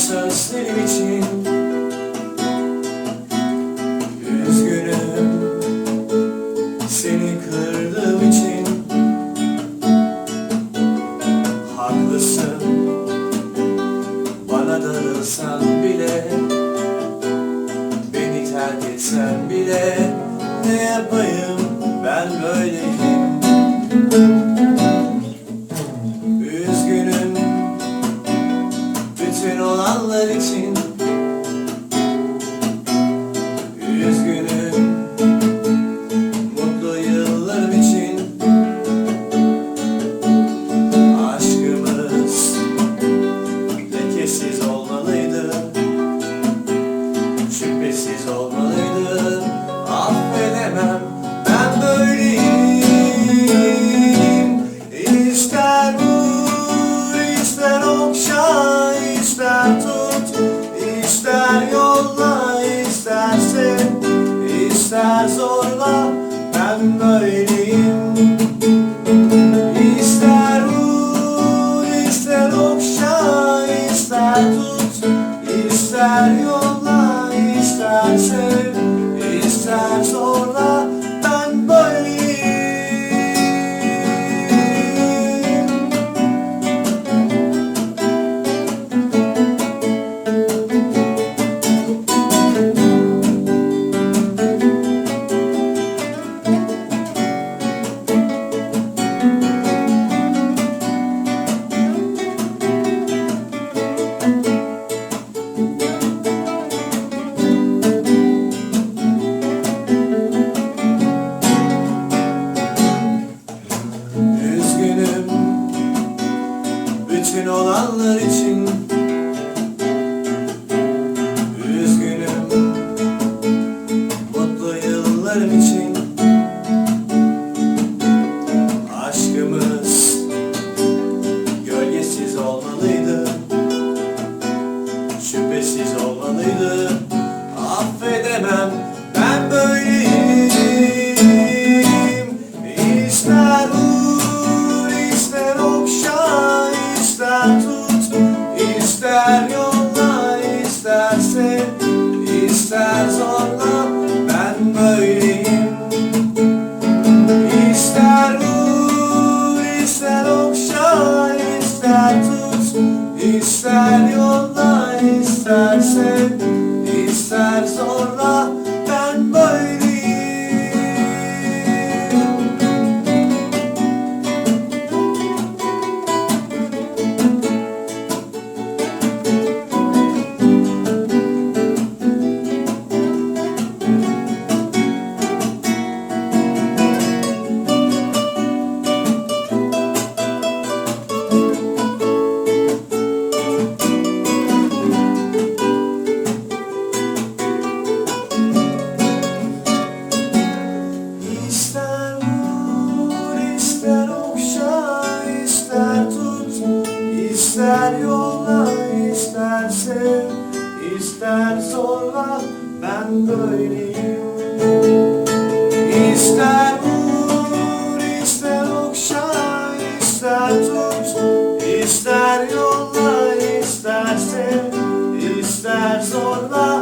sözlerim için. Üzgünüm seni kırdığım için. Haklısın bana darılsan bile Beni terk etsen bile Ne yapayım ben böyleyim? Olanlar için ister zorla ben böyleyim. İster vur, ister okşa, ister tut, ister yolla, ister ister yolla ister sev ister zorla ben böyleyim. İster vur, ister okşa, ister tut, ister yolla, ister sev, ister zorla, ister yolla, ister sev, ister zorla, ben böyleyim. İster vur, ister okşa, ister tut, ister yolla, ister sev, ister zorla,